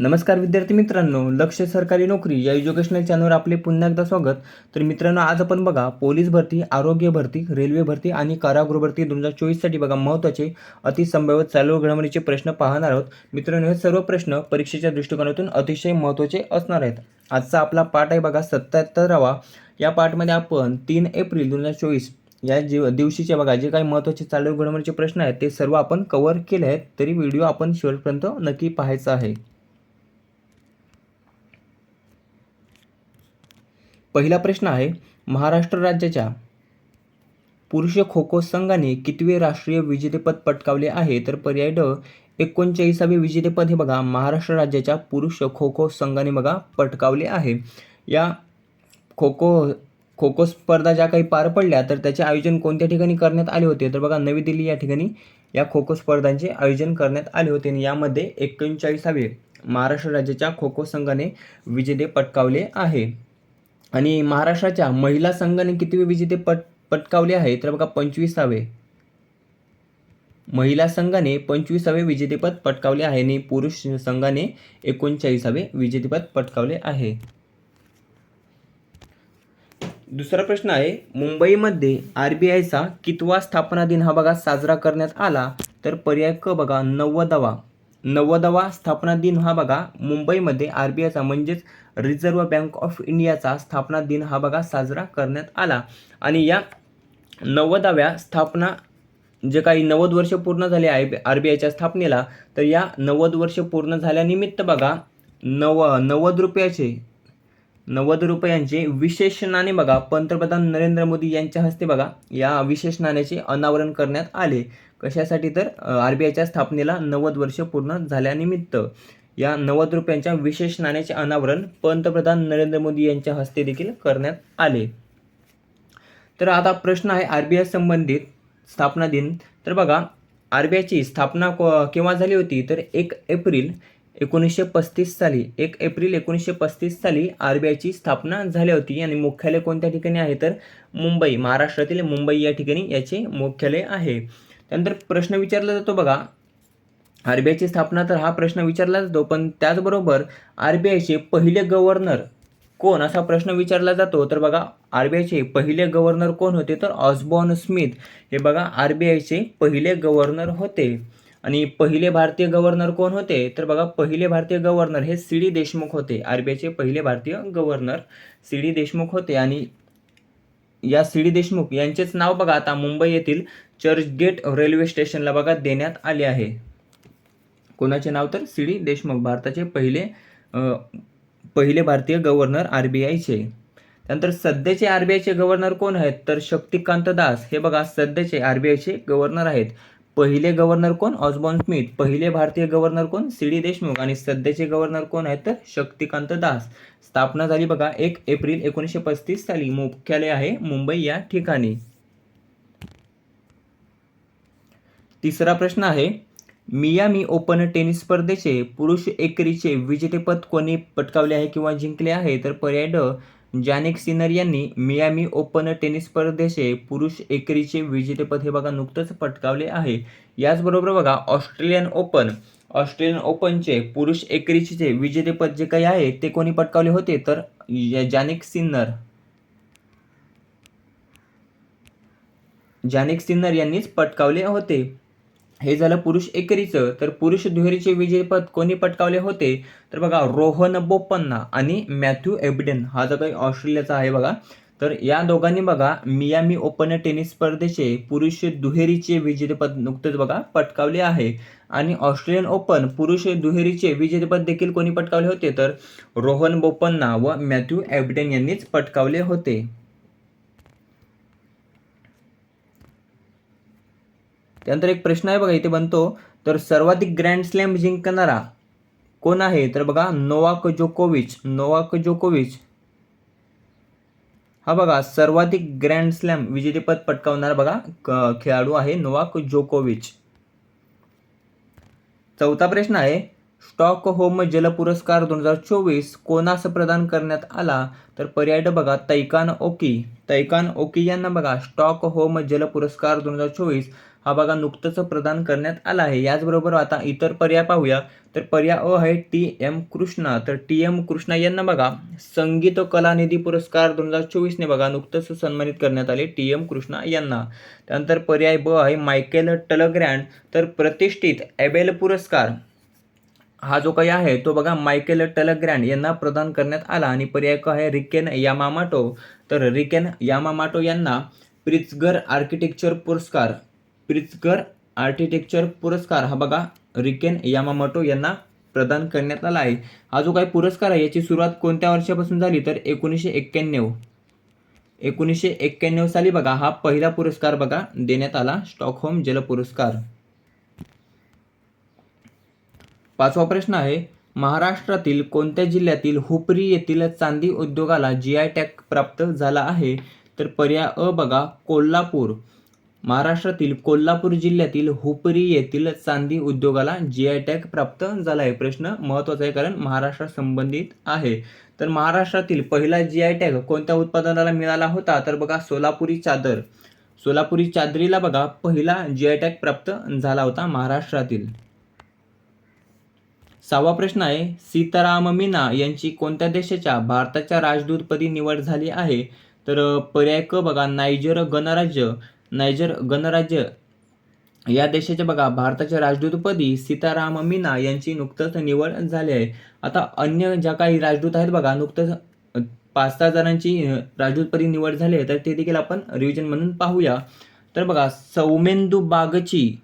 नमस्कार विद्यार्थी मित्रांनो लक्ष सरकारी नोकरी या एज्युकेशनल चॅनलवर आपले पुन्हा एकदा स्वागत. तर मित्रांनो आज आपण बघा पोलीस भरती आरोग्य भरती रेल्वे भरती आणि कारागृह भरती दोन हजार चोवीससाठी बघा महत्त्वाचे अतिसंभाव्य चालू घडामोडीचे प्रश्न पाहणार आहोत. मित्रांनो हे सर्व प्रश्न परीक्षेच्या दृष्टिकोनातून अतिशय महत्त्वाचे असणार आहेत. आजचा आपला पाठ आहे बघा सत्याहत्तरावा. या पाठमध्ये आपण तीन एप्रिल दोन हजार चोवीस या जीव दिवशीचे बघा जे काही महत्त्वाचे चालू घडामोडीचे प्रश्न आहेत ते सर्व आपण कव्हर केले आहेत तरी व्हिडिओ आपण शेवटपर्यंत नक्की पाहायचा आहे. पहिला प्रश्न आहे महाराष्ट्र राज्याच्या पुरुष खो खो संघाने कितवे राष्ट्रीय विजेतेपद पटकावले आहे? तर पर्याय ड एकोणचाळीसावे विजेतेपद हे बघा महाराष्ट्र राज्याच्या पुरुष खो खो संघाने बघा पटकावले आहे. या खो खो खो खो स्पर्धा ज्या काही पार पडल्या तर त्याचे आयोजन कोणत्या ठिकाणी करण्यात आले होते? तर बघा नवी दिल्ली या ठिकाणी या खो खो स्पर्धांचे आयोजन करण्यात आले होते. आणि यामध्ये एकोणचाळीसावे महाराष्ट्र राज्याच्या खो खो संघाने विजेते पटकावले आहे. आणि महाराष्ट्राच्या महिला संघाने किती विजेते पट पटकावले आहे? तर बघा पंचवीसावे महिला संघाने पंचवीसावे विजेतेपद पटकावले आहे आणि पुरुष संघाने एकोणचाळीसावे विजेतेपद पटकावले आहे. दुसरा प्रश्न आहे मुंबईमध्ये आर बी आयचा कितवा स्थापना दिन हा बघा साजरा करण्यात आला? तर पर्याय क बघा नव्वदावा. नव्वदावा स्थापना दिन हा बघा. मुंबईमध्ये आर बी आयचा म्हणजेच रिझर्व्ह बँक ऑफ इंडियाचा स्थापना दिन हा बघा साजरा करण्यात आला. आणि या नव्वदाव्या स्थापना जे काही नव्वद वर्ष पूर्ण झाले आय आर बी आयच्या स्थापनेला तर या नव्वद वर्ष पूर्ण झाल्यानिमित्त बघा नव नव्वद रुपयाचे नव्वद रुपयांचे विशेष नाणे बघा. पंतप्रधान नरेंद्र मोदी यांच्या हस्ते बघा. या विशेष नाण्याचे अनावरण करण्यात आले. कशासाठी तर? आर बी आयच्या स्थापनेला नव्वद वर्ष पूर्ण झाल्यानिमित्त. या नव्वद रुपयांच्या विशेष नाण्याचे अनावरण पंतप्रधान नरेंद्र मोदी यांच्या हस्ते देखील करण्यात आले. तर आता प्रश्न आहे आर बी आय संबंधित स्थापना दिन. तर बघा आर बी आयची स्थापना को- केव्हा झाली होती? तर एक एप्रिल एकोणीसशे पस्तीस साली एक एप्रिल एकोणीसशे पस्तीस साली आर बी आयची स्थापना झाली होती. आणि मुख्यालय कोणत्या ठिकाणी आहे? तर मुंबई महाराष्ट्रातील मुंबई या ठिकाणी याचे मुख्यालय आहे. त्यानंतर प्रश्न विचारला जातो बघा. आर बी आयची स्थापना तर हा प्रश्न विचारला जातो पण त्याचबरोबर आर बी आयचे पहिले गव्हर्नर कोण असा प्रश्न विचारला जातो? तर बघा आर बी आयचे पहिले गव्हर्नर कोण होते? तर ऑसबॉर्न स्मिथ. हे बघा आर बी आयचे पहिले गव्हर्नर होते. आणि पहिले भारतीय गव्हर्नर कोण होते? तर बघा पहिले भारतीय गव्हर्नर हे सी डी देशमुख होते. आर बी आयचे पहिले भारतीय गव्हर्नर सी डी देशमुख होते. आणि या सी डी देशमुख यांचेच नाव बघा आता मुंबई येथील चर्चगेट रेल्वे स्टेशनला बघा देण्यात आले आहे. कोणाचे नाव तर? सी डी देशमुख भारताचे पहिले पहिले भारतीय गव्हर्नर आर बी आयचे. त्यानंतर सध्याचे आर बी आयचे गव्हर्नर कोण आहेत? तर शक्तिकांत दास. हे बघा सध्याचे आर बी आयचे गव्हर्नर आहेत. पहिले गव्हर्नर कोण? Osborne Smith. पहिले भारतीय गव्हर्नर कोण? C D Deshmukh. आणि सध्याचे गव्हर्नर कोण आहेत तर शक्तिकांत दास. स्थापना झाली बघा एक एप्रिल एकोणीसशे पस्तीस साली. मुख्यालय आहे मुंबई या ठिकाणी. तिसरा प्रश्न आहे मियामी ओपन टेनिस स्पर्धेचे पुरुष एकेरीचे विजेतेपद कोणी पटकावले आहे किंवा जिंकले आहे? तर पर्याय ड जॅनिक सिनर यांनी मियामी ओपन टेनिस स्पर्धेचे पुरुष एकेरीचे विजेतेपद हे बघा नुकतंच पटकावले आहे. याचबरोबर बघा ऑस्ट्रेलियन ओपन ऑस्ट्रेलियन ओपनचे पुरुष एकेरीचे विजेतेपद जे काही आहे ते कोणी पटकावले होते? तर जॅनिक सिन्नर. जॅनिक सिन्नर यांनीच पटकावले होते. हे झालं पुरुष एकेरीचं. तर पुरुष दुहेरीचे विजेपद कोणी पटकावले होते? तर बघा रोहन बोपन्ना आणि मॅथ्यू एबडेन. हा जो काही ऑस्ट्रेलियाचा आहे बघा. तर या दोघांनी बघा मियामी ओपन टेनिस स्पर्धेचे पुरुष दुहेरीचे विजेतेपद नुकतेच बघा पटकावले आहे. आणि ऑस्ट्रेलियन ओपन पुरुष दुहेरीचे विजेतेपद देखील कोणी पटकावले होते? तर रोहन बोपन्ना व मॅथ्यू एबडेन यांनीच पटकावले होते. त्यानंतर एक प्रश्न आहे बघा इथे बनतो. तर सर्वाधिक ग्रँड स्लॅम जिंकणारा कोण आहे? तर बघा नोवाक जोकोविच नोवाक जोकोविच. हा बघा सर्वाधिक ग्रँड स्लॅम विजेतेपद पटकावणारा बघा खेळाडू आहे नोवाक जोकोविच. चौथा प्रश्न आहे स्टॉकहोम जल पुरस्कार दोन हजार चोवीस कोणास प्रदान करण्यात आला? तर पर्याय बघा तैकान ओकी. तैकान ओकी यांना बघा स्टॉकहोम जल पुरस्कार दोन हजार चोवीस हा बघा नुकतंच प्रदान करण्यात आला आहे. याचबरोबर आता इतर पर्याय पाहूया. तर पर्याय अ आहे टी एम कृष्णा. तर टी एम कृष्णा यांना बघा संगीत कला निधी पुरस्कार दोन हजार चोवीसने बघा नुकतंच सन्मानित करण्यात आले टी एम कृष्णा यांना. त्यानंतर पर्याय ब आहे मायकेल टलग्रँड. तर प्रतिष्ठित एबेल पुरस्कार. हा जो काही आहे तो बघा मायकेल टलग्रँड यांना प्रदान करण्यात आला. आणि पर्याय क आहे रिकेन यामामाटो. तर रिकेन यामामाटो यांना प्रित्झगर आर्किटेक्चर पुरस्कार. प्रित्झगर आर्किटेक्चर पुरस्कार. हा बघा रिकेन यामामाटो यांना प्रदान करण्यात आला आहे. हा जो काही पुरस्कार आहे याची सुरुवात कोणत्या वर्षापासून झाली? तर एकोणीसशे एक्क्याण्णव. एकोणीसशे एक्क्याण्णव साली बघा हा पहिला पुरस्कार बघा देण्यात आला. स्टॉकहोम जल पुरस्कार. पाचवा प्रश्न आहे महाराष्ट्रातील कोणत्या जिल्ह्यातील हुपरी येथील चांदी उद्योगाला जी आय टॅग प्राप्त झाला आहे? तर पर्याय अ बघा कोल्हापूर. महाराष्ट्रातील कोल्हापूर जिल्ह्यातील हुपरी येथील चांदी उद्योगाला जी आय टॅग प्राप्त झाला आहे. प्रश्न महत्त्वाचा आहे कारण महाराष्ट्र संबंधित आहे. तर महाराष्ट्रातील पहिला जी आय टॅग कोणत्या उत्पादनाला मिळाला होता? तर बघा सोलापुरी चादर. सोलापुरी चादरीला बघा पहिला जी आय टॅग प्राप्त झाला होता महाराष्ट्रातील. सहावा प्रश्न आहे सीताराम मीना यांची कोणत्या देशाच्या भारताच्या राजदूतपदी निवड झाली आहे? तर पर्याय क बघा नायजर गणराज्य. नायजर गणराज्य. या देशाचे बघा भारताच्या राजदूतपदी सीताराम मीना यांची नुकतंच निवड झाली आहे. आता अन्य ज्या काही राजदूत आहेत बघा नुकतंच पाच सहा जणांची राजदूतपदी निवड झाली आहे तर ते देखील आपण रिव्हिजन म्हणून पाहूया. तर बघा सौमेंदू बागची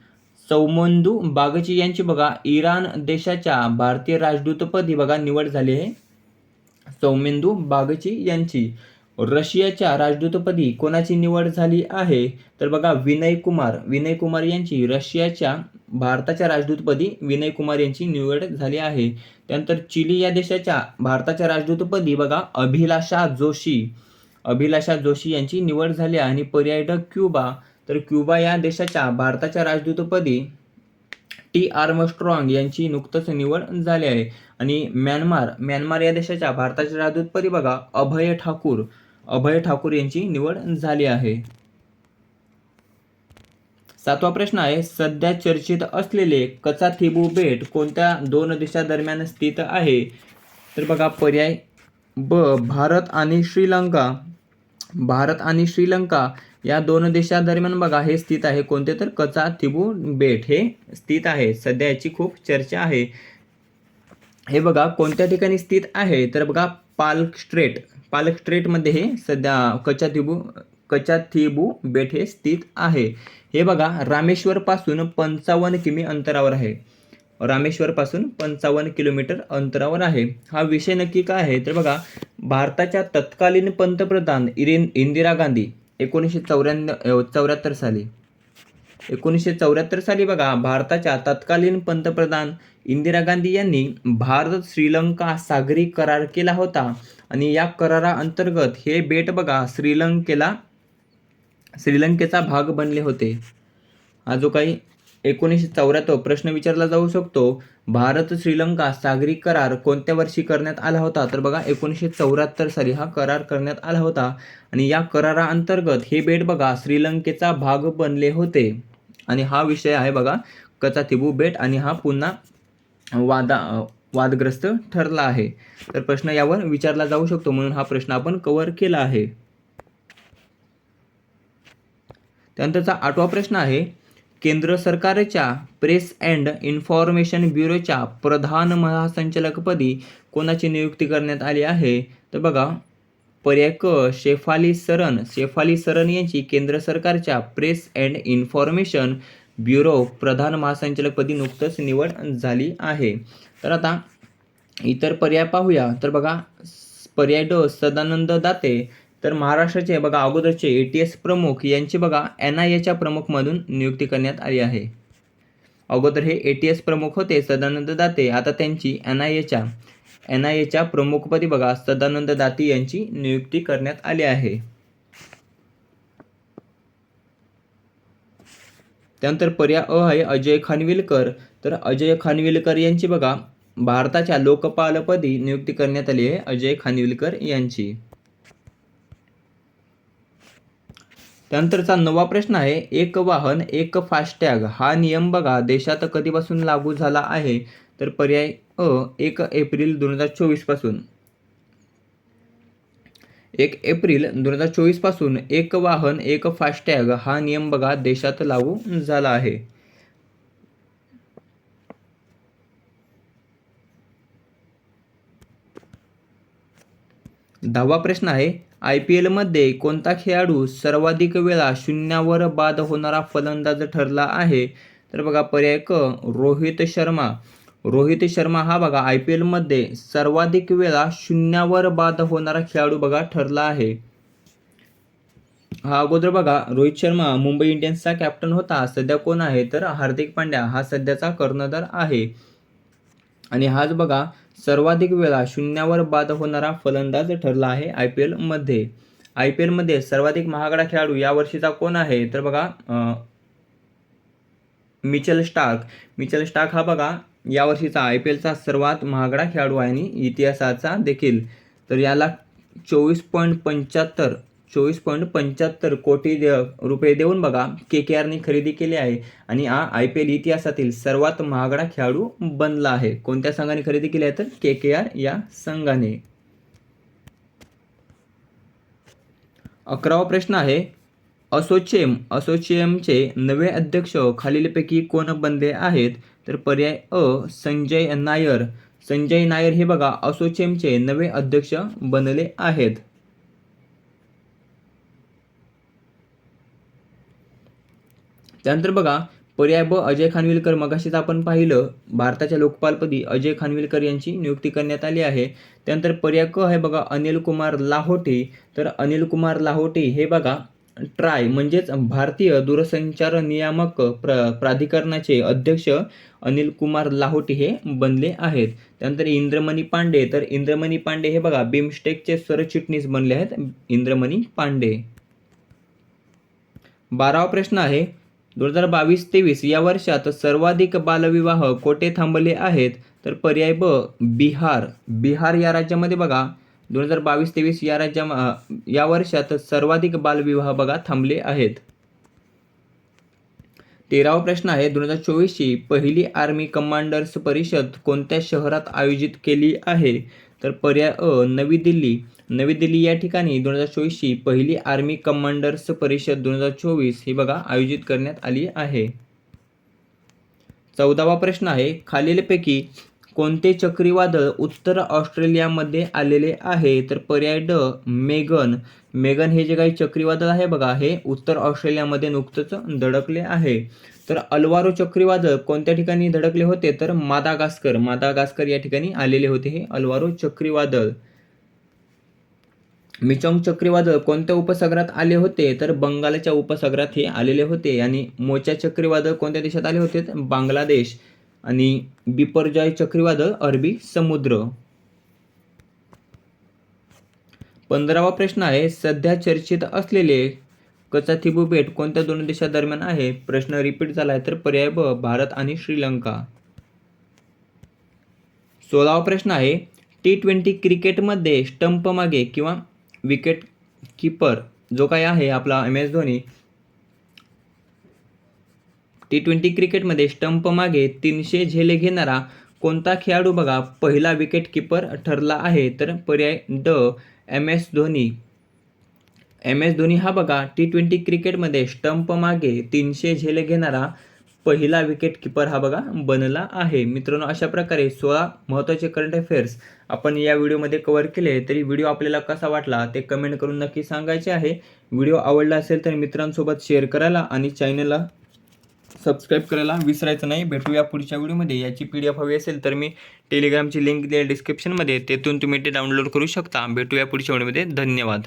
सौमंदू बागची यांची बघा इराण देशाच्या भारतीय राजदूतपदी बघा निवड झाली आहे. सौमेंदू बागची यांची. रशियाच्या राजदूतपदी कोणाची निवड झाली आहे? तर बघा विनय कुमार. विनय कुमार यांची रशियाच्या भारताच्या राजदूतपदी विनय कुमार यांची निवड झाली आहे. त्यानंतर चिली या देशाच्या भारताच्या राजदूतपदी बघा अभिलाषा जोशी. अभिलाषा जोशी यांची निवड झाली आहे. आणि पर्याय ड क्युबा. तर क्युबा या देशाच्या भारताच्या राजदूतपदी टी आर्मस्ट्रॉंग यांची नुकतंच निवड झाली आहे. आणि म्यानमार. म्यानमार या देशाच्या भारताच्या राजदूतपदी बघा अभय ठाकूर. अभय ठाकूर यांची निवड झाली आहे. सातवा प्रश्न आहे सध्या चर्चेत असलेले कचाथिबू बेट कोणत्या दोन देशादरम्यान स्थित आहे? तर बघा पर्याय ब भारत आणि श्रीलंका. भारत आणि श्रीलंका या दोन देशादरम्यान बघा हे स्थित आहे. कोणते? तर कचा थिबू बेट हे स्थित आहे. सध्या याची खूप चर्चा आहे. हे बघा कोणत्या ठिकाणी स्थित आहे? तर बघा पाल्क स्ट्रेट. पालक स्ट्रेटमध्ये हे सध्या कचाथिबू कचाथिबू बेट हे स्थित आहे. हे बघा रामेश्वरपासून पंचावन्न किमी अंतरावर आहे. रामेश्वरपासून पंचावन्न किलोमीटर अंतरावर आहे. हा विषय नक्की काय आहे? तर बघा भारताच्या तत्कालीन पंतप्रधान इरेन इंदिरा गांधी एकोणीसशे चौऱ्याण्णव चौऱ्याहत्तर साली एकोणीसशे चौऱ्याहत्तर साली बघा भारताच्या तत्कालीन पंतप्रधान इंदिरा गांधी यांनी भारत श्रीलंका सागरी करार केला होता. आणि या कराराअंतर्गत हे बेट बघा श्रीलंकेला श्रीलंकेचा भाग बनले होते. हा जो काही एकोणीसशे चौऱ्याहत्तर प्रश्न विचारला जाऊ शकतो भारत श्रीलंका सागरी करार कोणत्या वर्षी करण्यात आला होता? तर बघा एकोणीसशे चौऱ्याहत्तर साली हा करार करण्यात आला होता. आणि या कराराअंतर्गत हे बेट बघा श्रीलंकेचा भाग बनले होते. आणि हा विषय आहे बघा कचा थिबू बेट आणि हा पुन्हा वादा वादग्रस्त ठरला आहे. तर प्रश्न यावर विचारला जाऊ शकतो म्हणून हा प्रश्न आपण कव्हर केला आहे. त्यानंतरचा आठवा प्रश्न आहे केंद्र सरकारच्या प्रेस अँड इन्फॉर्मेशन ब्युरोच्या प्रधान महासंचालकपदी कोणाची नियुक्ती करण्यात आली आहे? तर बघा पर्याय क शेफाली सरन शेफाली सरन यांची केंद्र सरकारच्या प्रेस अँड इन्फॉर्मेशन ब्युरो प्रधान महासंचालकपदी नुकतंच निवड झाली आहे. तर आता इतर पर्याय पाहूया. तर बघा पर्याय ड सदानंद दाते तर महाराष्ट्राचे बघा अगोदरचे ए टी एस प्रमुख यांची बघा एन आय एच्या प्रमुखमधून नियुक्ती करण्यात आली आहे. अगोदर हे ए टी एस प्रमुख होते सदानंद दाते. आता त्यांची एन आय एच्या एन आय एच्या प्रमुखपदी बघा सदानंद दाते यांची नियुक्ती करण्यात आली आहे. त्यानंतर पर्याय अ आहे अजय खानविलकर. तर अजय खानविलकर यांची बघा भारताच्या लोकपालपदी नियुक्ती करण्यात आली आहे अजय खानविलकर यांची. त्यानंतरचा नवा प्रश्न आहे एक वाहन एक फास्टॅग हा नियम बघा देशात कधीपासून लागू झाला आहे? तर पर्याय अ एक एप्रिल दोन हजार चोवीसपासून एक एप्रिल दोन हजार चोवीसपासून एक वाहन एक फास्टॅग हा नियम बघा देशात लागू झाला आहे. दहावा प्रश्न आहे आय पी एलमध्ये कोणता खेळाडू सर्वाधिक वेळा शून्यावर बाद होणारा फलंदाज ठरला आहे? तर बघा पर्याय क रोहित शर्मा. रोहित शर्मा हा बघा आय पी एलमध्ये सर्वाधिक वेळा शून्यावर बाद होणारा खेळाडू बघा ठरला आहे. हा अगोदर बघा रोहित शर्मा मुंबई इंडियन्सचा कॅप्टन होता. सध्या कोण आहे? तर हार्दिक पांड्या. हा सध्याचा कर्णधार आहे. आणि हाच बघा सर्वाधिक वेळा शून्यावर बाद होणारा फलंदाज ठरला आहे आय पी एलमध्ये आय पी एलमध्ये सर्वाधिक महागडा खेळाडू या वर्षीचा कोण आहे? तर बघा मिचल स्टार्क. मिचल स्टार्क हा बघा यावर्षीचा आय पी एलचा सर्वात महागडा खेळाडू आहे आणि इतिहासाचा देखील. तर याला चोवीस पॉईंट पंच्याहत्तर चोवीस पॉईंट पंच्याहत्तर कोटी दे रुपये देऊन बघा के के आरने खरेदी केली आहे. आणि हा आय पी एल इतिहासातील सर्वात महागडा खेळाडू बनला आहे. कोणत्या संघाने खरेदी केली आहे तर? के के आर या संघाने. अकरावा प्रश्न आहे असोचेम असोचेमचे नवे अध्यक्ष खालीलपैकी कोण बनले आहेत? तर पर्याय अ संजय नायर. संजय नायर हे बघा असोचेमचे नवे अध्यक्ष बनले आहेत. त्यानंतर बघा पर्याय ब अजय खानविलकर. मगाशीच आपण पाहिलं भारताच्या लोकपालपदी अजय खानविलकर यांची नियुक्ती करण्यात आली आहे. त्यानंतर पर्याय क आहे बघा अनिल कुमार लाहोटी. तर अनिल कुमार लाहोटी हे बघा ट्राय म्हणजेच भारतीय दूरसंचार नियामक प्र प्राधिकरणाचे अध्यक्ष अनिल कुमार लाहोटी हे बनले आहेत. त्यानंतर इंद्रमणी पांडे. तर इंद्रमणी पांडे हे बघा बिमस्टेकचे सरचिटणीस बनले आहेत. इंद्रमणी पांडे. बारावा प्रश्न आहे दोन हजार बावीस तेवीस या वर्षात सर्वाधिक बालविवाह कोठे थांबले आहेत? तर पर्याय ब बिहार. बिहार या राज्यामध्ये बघा. दोन हजार बावीस तेवीस या राज्या या वर्षात सर्वाधिक बालविवाह बघा थांबले आहेत. तेरावा प्रश्न आहे. दोन हजार चोवीसची पहिली आर्मी कमांडर्स परिषद कोणत्या शहरात आयोजित केली आहे? तर पर्याय अ नवी दिल्ली. नवी दिल्ली या ठिकाणी दोन हजार चोवीसची पहिली आर्मी कमांडर्स परिषद दोन हजार चोवीस ही बघा आयोजित करण्यात आली आहे. चौदावा प्रश्न आहे खालीलपैकी कोणते चक्रीवादळ उत्तर ऑस्ट्रेलियामध्ये आलेले आहे? तर पर्याय ड मेगन. मेगन हे जे काही चक्रीवादळ आहे बघा हे उत्तर ऑस्ट्रेलियामध्ये नुकतंच धडकले आहे. तर अल्वारो चक्रीवादळ कोणत्या ठिकाणी धडकले होते? तर मादागास्कर. मादागास्कर या ठिकाणी आलेले होते हे अल्वारो चक्रीवादळ. मिचोंग चक्रीवादळ कोणत्या उपसागरात आले होते? तर बंगालच्या उपसागरात हे आलेले होते आणि मोचा चक्रीवादळ कोणत्या देशात आले होते? तर बांगलादेश आणि बिपरजॉय चक्रीवादळ अरबी समुद्र. पंधरावा प्रश्न आहे सध्या चर्चेत असलेले कचाथिबू बेट कोणत्या दोन देशादरम्यान आहे? प्रश्न रिपीट झाला आहे तर पर्याय ब भारत आणि श्रीलंका. सोळावा प्रश्न आहे टी ट्वेंटी क्रिकेटमध्ये स्टंप मागे किंवा विकेट किपर जो काय आहे आपला M S Dhoni T twenty क्रिकेटमध्ये स्टंप मागे तीनशे झेले घेणारा कोणता खेळाडू बघा पहिला विकेट किपर ठरला आहे. तर पर्याय ड M S Dhoni. M S Dhoni हा बघा टी ट्वेंटी क्रिकेटमध्ये स्टंप मागे तीनशे झेले घेणारा पहिला विकेट किपर हा बघा बनला आहे. मित्रांनो अशा प्रकारे सोळा महत्त्वाचे करंट अफेअर्स आपण या व्हिडिओमध्ये कव्हर केले तरी व्हिडिओ आपल्याला कसा वाटला ते कमेंट करून नक्की सांगायचे आहे. व्हिडिओ आवडला असेल तर मित्रांसोबत शेअर करायला आणि चॅनलला सबस्क्राईब करायला विसरायचं नाही. भेटूया पुढच्या व्हिडिओमध्ये याची पी डी एफ हवी असेल तर मी टेलिग्रामची लिंक दिली डिस्क्रिप्शनमध्ये तेथून तुम्ही ते डाउनलोड करू शकता. भेटूया पुढच्या व्हिडिओमध्ये धन्यवाद.